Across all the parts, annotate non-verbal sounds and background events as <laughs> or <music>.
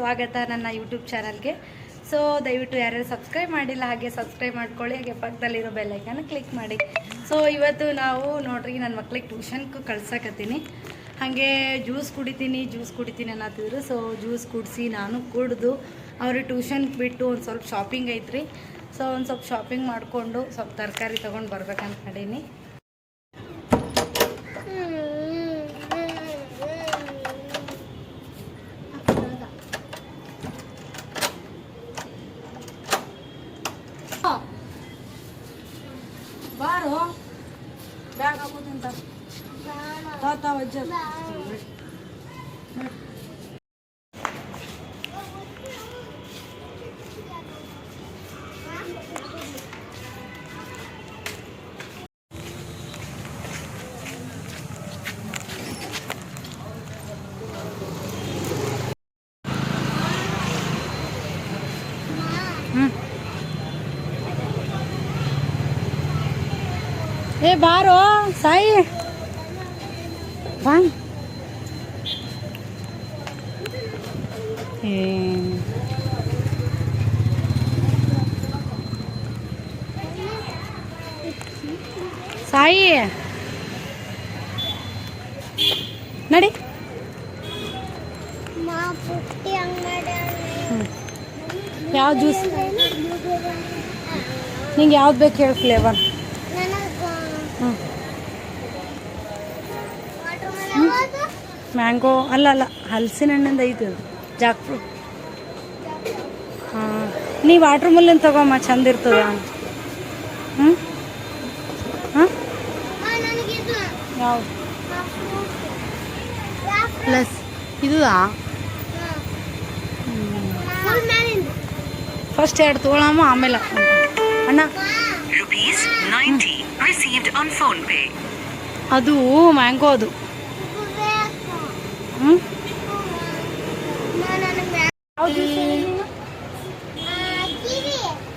ಸ್ವಾಗತ ನನ್ನ ಯೂಟ್ಯೂಬ್ ಚಾನಲ್ಗೆ. ಸೊ ದಯವಿಟ್ಟು ಯಾರ್ಯಾರು ಸಬ್ಸ್ಕ್ರೈಬ್ ಮಾಡಿಲ್ಲ ಹಾಗೆ ಸಬ್ಸ್ಕ್ರೈಬ್ ಮಾಡ್ಕೊಳ್ಳಿ, ಹಾಗೆ ಪಕ್ಕದಲ್ಲಿರೋ ಬೆಲ್ಲೈಕನ್ನು ಕ್ಲಿಕ್ ಮಾಡಿ. ಸೊ ಇವತ್ತು ನಾವು ನೋಡ್ರಿ ನನ್ನ ಮಕ್ಳಿಗೆ ಟ್ಯೂಷನ್ಗೆ ಕಳ್ಸಕತ್ತೀನಿ. ಹಾಗೆ ಜ್ಯೂಸ್ ಕುಡಿತೀನಿ ಜ್ಯೂಸ್ ಕುಡಿತೀನಿ ಅನ್ನತ್ತಿದ್ರು. ಸೊ ಜ್ಯೂಸ್ ಕುಡಿಸಿ ನಾನು ಕುಡಿದು ಅವ್ರಿಗೆ ಟ್ಯೂಷನ್ಗೆ ಬಿಟ್ಟು ಒಂದು ಸ್ವಲ್ಪ ಶಾಪಿಂಗ್ ಐತ್ರಿ. ಸೊ ಒಂದು ಸ್ವಲ್ಪ ಶಾಪಿಂಗ್ ಮಾಡಿಕೊಂಡು ಸ್ವಲ್ಪ ತರಕಾರಿ ತೊಗೊಂಡು ಬರ್ಬೇಕಂತ ಮಾಡೀನಿ. ಬಾರೋ ಬ್ಯಾಗ್ ಹಾಕೋದಿಂತ ತಾತ ಅಜ್ಜ ಏ ಬಾರೋ ಸಾಯಿ ಬಾ ಏ ಸಾಯಿ ನಡಿ ಮಾ ಪುಟ್ಟಿ ಅಂಗಡಿ ಯಾವ ಜ್ಯೂಸ್ ನಿಂಗೆ ಯಾವ್ದು ಬೇಕು ಹೇಳಿ ಫ್ಲೇವರ್ ಮ್ಯಾಂಗೋ ಅಲ್ಲ ಅಲ್ಲ ಹಲಸಿನ ಹಣ್ಣಿಂದ ಐತಿ ಅದು ಜಾಕ್ ಫ್ರೂಟ್ ಹಾಂ. ನೀ ವಾಟ್ರ್ ಮುಲ್ಲಿನ ತಗೋಮ್ಮ ಚಂದ ಇರ್ತದ ಹ್ಞೂ ಹಾಂ? ನನಗೆ ಇದು ಯಾವ್ದು? ಫ್ರೂಟ್ ಪ್ಲಸ್ ಇದು ಫಸ್ಟ್ ಎರಡು ತೊಗೊಳಮ್ಮ ಆಮೇಲೆ ಅಣ್ಣ. Rupees 90 received on phone pay. ಅದು ಮ್ಯಾಂಗೋ ಅದು.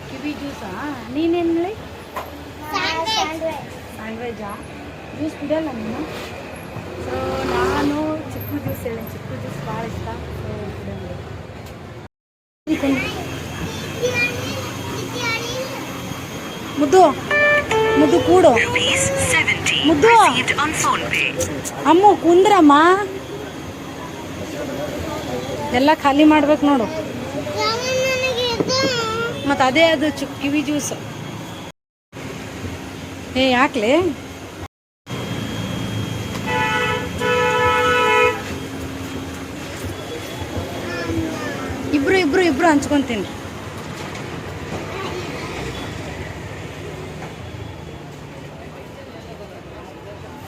ಕಿವಿ ಜ್ಯೂಸಾ? ನೀನೇನು ಹೇಳಿ ಸ್ಯಾಂಡ್ವಿಚಾ ಜ್ಯೂಸ್ ಕುಡಿಯಲ್ಲ ನೀನು? ಸೊ ನಾನು ಚಿಕ್ಕು ಜ್ಯೂಸ್ ಹೇಳಿ ಚಿಕ್ಕು ಜ್ಯೂಸ್ ಭಾಳ ಇಷ್ಟ. ಸೊ ಮುದ್ದು. ಮುದ್ದು ಕೂಡು Rupees 70 Muddu. received on phone ಅಮ್ಮ ಕುಂದ್ರಮ್ಮ. ಎಲ್ಲ ಖಾಲಿ ಮಾಡ್ಬೇಕು ನೋಡು. ಮತ್ತು ಅದೇ ಅದು ಚು ಕಿವಿ ಜ್ಯೂಸ್. ಏ ಯಾಕ್ಲೆ? ಇಬ್ರು ಇಬ್ರು ಇಬ್ರು ಹಂಚ್ಕೊಂತೀನಿ.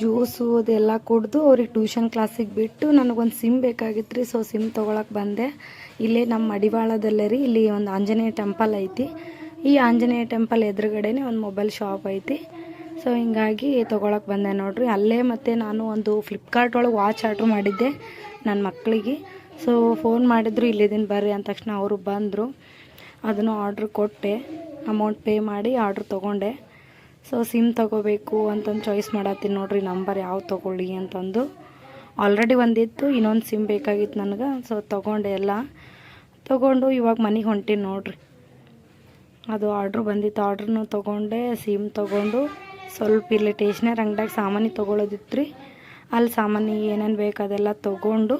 ಜ್ಯೂಸು ಅದೆಲ್ಲ ಕುಡಿದು ಅವ್ರಿಗೆ ಟ್ಯೂಷನ್ ಕ್ಲಾಸಿಗೆ ಬಿಟ್ಟು ನನಗೊಂದು ಸಿಮ್ ಬೇಕಾಗಿತ್ತು ರೀ ಸೊ ಸಿಮ್ ತೊಗೊಳಕ್ಕೆ ಬಂದೆ. ಇಲ್ಲೇ ನಮ್ಮ ಮಡಿವಾಳದಲ್ಲೇ ರೀ, ಇಲ್ಲಿ ಒಂದು ಆಂಜನೇಯ ಟೆಂಪಲ್ ಐತಿ. ಈ ಆಂಜನೇಯ ಟೆಂಪಲ್ ಎದುರುಗಡೆನೆ ಒಂದು ಮೊಬೈಲ್ ಶಾಪ್ ಐತಿ. ಸೊ ಹಿಂಗಾಗಿ ತೊಗೊಳಕ್ಕೆ ಬಂದೆ ನೋಡ್ರಿ. ಅಲ್ಲೇ ಮತ್ತು ನಾನು ಒಂದು ಫ್ಲಿಪ್ಕಾರ್ಟ್ ಒಳಗೆ ವಾಚ್ ಆರ್ಡ್ರ್ ಮಾಡಿದ್ದೆ ನನ್ನ ಮಕ್ಕಳಿಗೆ ಸೊ ಫೋನ್ ಮಾಡಿದ್ರು, ಇಲ್ಲಿದ್ದೀನಿ ಬರ್ರಿ ಅಂದ ತಕ್ಷಣ ಅವರು ಬಂದರು. ಅದನ್ನು ಆರ್ಡ್ರ್ ಕೊಟ್ಟೆ. ಅಮೌಂಟ್ ಪೇ ಮಾಡಿ ಆರ್ಡ್ರ್ ತೊಗೊಂಡೆ. ಸೊ ಸಿಮ್ ತೊಗೋಬೇಕು ಅಂತಂದು ಚಾಯ್ಸ್ ಮಾಡತ್ತೀನಿ ನೋಡ್ರಿ ನಂಬರ್ ಯಾವ ತೊಗೊಳ್ಳಿ ಅಂತಂದು. ಆಲ್ರೆಡಿ ಒಂದಿತ್ತು, ಇನ್ನೊಂದು ಸಿಮ್ ಬೇಕಾಗಿತ್ತು ನನಗೆ. ಸೊ ತೊಗೊಂಡೆ ಎಲ್ಲ. ತೊಗೊಂಡು ಇವಾಗ ಮನೆಗೆ ಹೊಂಟೀನಿ ನೋಡ್ರಿ. ಅದು ಆರ್ಡ್ರ್ ಬಂದಿತ್ತು ಆರ್ಡ್ರನ್ನು ತೊಗೊಂಡೆ ಸಿಮ್ ತೊಗೊಂಡು. ಸ್ವಲ್ಪ ಇಲ್ಲಿ ಟೇಷ್ನರಿ ಅಂಗಡಿಯಾಗ ಸಾಮಾನು ತೊಗೊಳೋದಿತ್ತು ರೀ ಅಲ್ಲಿ ಸಾಮಾನು ಏನೇನು ಬೇಕು ಅದೆಲ್ಲ ತೊಗೊಂಡು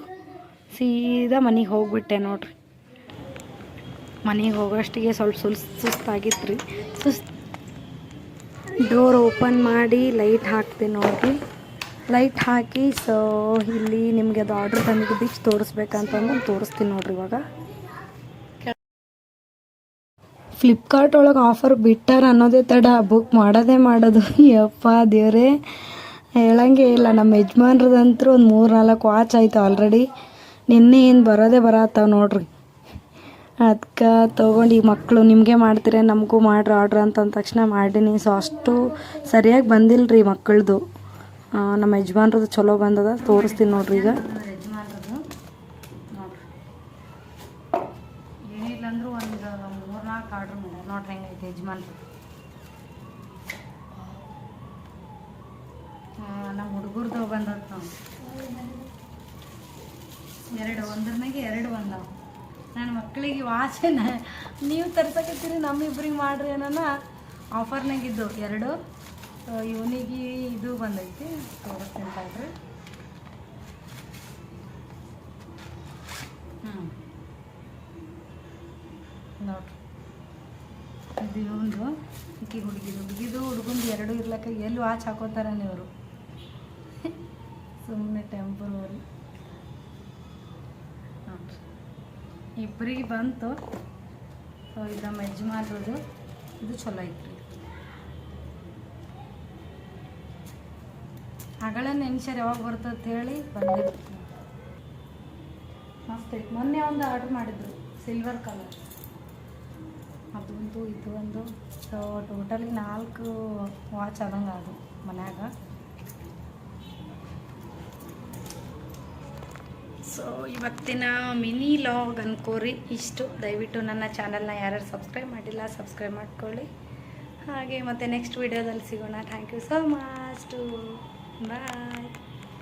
ಸೀದಾ ಮನೆಗೆ ಹೋಗಿಬಿಟ್ಟೆ ನೋಡ್ರಿ. ಮನೆಗೆ ಹೋಗೋಷ್ಟಿಗೆ ಸ್ವಲ್ಪ ಸುಲ್ ಸುಸ್ತಾಗಿತ್ತು ರೀ ಸುಸ್ತು ಡೋರ್ ಓಪನ್ ಮಾಡಿ ಲೈಟ್ ಹಾಕ್ತೆ ನೋಡಿ ಲೈಟ್ ಹಾಕಿ ಸೊ ಇಲ್ಲಿ ನಿಮಗೆ ಅದು ಆರ್ಡ್ರ್ ತಂದಿದ್ದು ಬೀಚ್ ತೋರಿಸ್ಬೇಕಂತಂದು ತೋರಿಸ್ತೀನಿ ನೋಡ್ರಿ ಇವಾಗ. ಫ್ಲಿಪ್ಕಾರ್ಟ್ ಒಳಗೆ ಆಫರ್ ಬಿಟ್ಟಾರ ಅನ್ನೋದೇ ತಡ ಬುಕ್ ಮಾಡೋದೇ ಮಾಡೋದು. <laughs> ಯಪ್ಪ ದೇವರೇ. ಹೇಳಂಗೆ ಇಲ್ಲ ನಮ್ಮ ಯಜಮಾನ್ರದಂತರೂ ಒಂದು ಮೂರು ನಾಲ್ಕು ವಾಚ್ ಆಯ್ತು ಆಲ್ರೆಡಿ ನಿನ್ನೆ ಏನು ಬರೋದೇ ಬರತ್ತಾವ ನೋಡ್ರಿ. ಅದಕ್ಕೆ ತೊಗೊಂಡು ಈ ಮಕ್ಕಳು ನಿಮಗೆ ಮಾಡ್ತೀರ, ನಮಗೂ ಮಾಡ್ರಿ ಆರ್ಡ್ರ್ ಅಂತಂದ ತಕ್ಷಣ ಮಾಡೀನಿ. ಸೊ ಅಷ್ಟು ಸರಿಯಾಗಿ ಬಂದಿಲ್ಲ ರೀ ಮಕ್ಕಳದು ನಮ್ಮ ಯಜಮಾನ್ರದ್ದು ಚಲೋ ಬಂದದ. ತೋರಿಸ್ತೀನಿ ನೋಡ್ರಿ ಈಗ. ಯಜಮಾನ್ರದ್ದು ನೋಡಿ ಏನಿಲ್ಲ ಅಂದ್ರೂ ಒಂದು ಮೂರ್ನಾಲ್ಕು ಆರ್ಡ್ರ್ ಮಾಡ್ಯಾರ ನೋಡ್ರಿ ಹೆಂಗೈತೆ ಯಜಮಾನ್ರು. ನಮ್ಮ ಹುಡುಗರ್ದು ಬಂದದ ನಾವು ಎರಡು ಮ್ಯಾಗೆ ಎರಡು ಬಂದವ ನನ್ನ ಮಕ್ಕಳಿಗೆ ವಾಚನ ನೀವು ತರ್ಸಕತ್ತೀರಿ, ನಮ್ಮಿಬ್ರಿಗೆ ಮಾಡ್ರಿ ಅನ್ನೋಣ ಆಫರ್ನಾಗಿದ್ದು ಎರಡು ಇವನಿಗೆ ಇದು ಬಂದೈತಿ. ತೋರಿಸ್ತೀನಿ ತಡ್ರಿ. ಹ್ಞೂ ನೋಡ್ರಿ. ಇದು ಇವಂದು ಈಕಿ ಹುಡುಗಿದು. ಹುಡುಗಿದು, ಹುಡುಗಂದು ಎರಡು ಇರ್ಲಕ್ಕ. ಎಲ್ಲಿ ವಾಚ್ ಹಾಕೋತಾರ ನೀವರು ಸುಮ್ಮನೆ ಟೆಂಪರರಿ ನೋಡ್ರಿ ಇಬ್ಬರಿಗೆ ಬಂತು. ಸೊ ಇದು ನಮ್ಮ ಯಜಮಾನ್ರದು. ಇದು ಚಲೋ ಐತ್ರಿ. ಹಗಳ ನೆನ್ಸರ್ ಯಾವಾಗ ಬರ್ತದೆ ಹೇಳಿ ಬಂದಿರ್ತೀನಿ ಮಸ್ತ್ ಮೊನ್ನೆ ಒಂದು ಆರ್ಡ್ರ್ ಮಾಡಿದ್ರು ಸಿಲ್ವರ್ ಕಲರ್ ಅದೊಂದು, ಇದು ಒಂದು. ಸೊ ಟೋಟಲಿ ನಾಲ್ಕು ವಾಚ್ ಆದಂಗೆ ಅದು ಮನ್ಯಾಗ. ಸೊ, ಇವತ್ತಿನ ಮಿನಿ ಲಾಗ್ ಅನ್ಕೋರಿ ಇಷ್ಟು. ದಯವಿಟ್ಟು ನನ್ನ ಚಾನಲ್ನ ಯಾರ್ಯಾರು ಸಬ್ಸ್ಕ್ರೈಬ್ ಮಾಡಿಲ್ಲ, ಸಬ್ಸ್ಕ್ರೈಬ್ ಮಾಡ್ಕೊಳ್ಳಿ. ಹಾಗೆ ಮತ್ತೆ ನೆಕ್ಸ್ಟ್ ವಿಡಿಯೋದಲ್ಲಿ ಸಿಗೋಣ. Thank you so much to bye